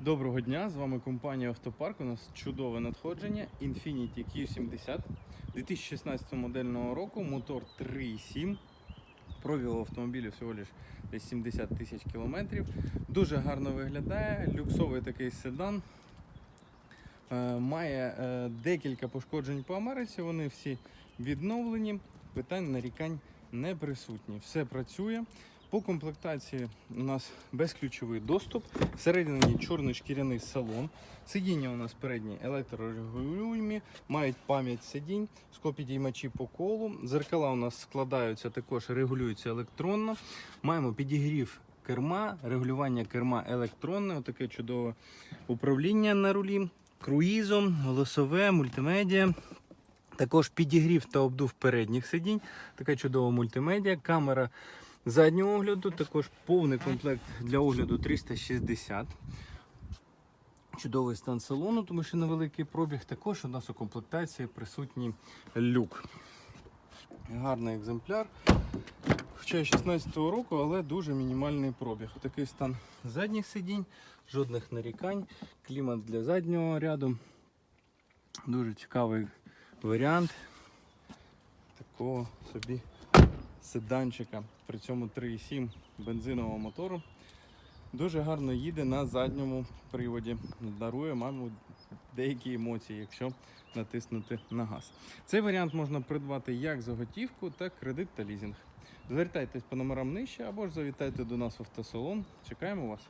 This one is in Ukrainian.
Доброго дня! З вами компанія Автопарк. У нас чудове надходження Infiniti Q70 2016 модельного року, мотор 3.7. Пробіг автомобілю всього лиш десь 70 тисяч кілометрів. Дуже гарно виглядає, люксовий такий седан. Е, Має е, декілька пошкоджень по Америці, вони всі відновлені, питань нарікань не присутні. Все працює. По комплектації у нас безключовий доступ. Всередині чорний шкіряний салон. Сидіння у нас передні електрорегулюємі, мають пам'ять сидінь, склопідіймачі по колу. Зеркала у нас складаються, також регулюються електронно. Маємо підігрів керма, регулювання керма електронне, таке чудове управління на рулі, круїзом, голосове, мультимедіа. Також підігрів та обдув передніх сидінь, така чудова мультимедіа, камера заднього огляду, також повний комплект для огляду 360. Чудовий стан салону, тому що невеликий пробіг. Також у нас у комплектації присутній люк. Гарний екземпляр. Хоча 16-го року, але дуже мінімальний пробіг. Такий стан задніх сидінь, жодних нарікань, клімат для заднього ряду. Дуже цікавий варіант такого собі седанчика. При цьому 3,7 бензинового мотору. Дуже гарно їде на задньому приводі. Дарує, мабуть, деякі емоції, якщо натиснути на газ. Цей варіант можна придбати як за готівку, так кредит та лізинг. Звертайтесь по номерам нижче або ж завітайте до нас в автосалон. Чекаємо вас.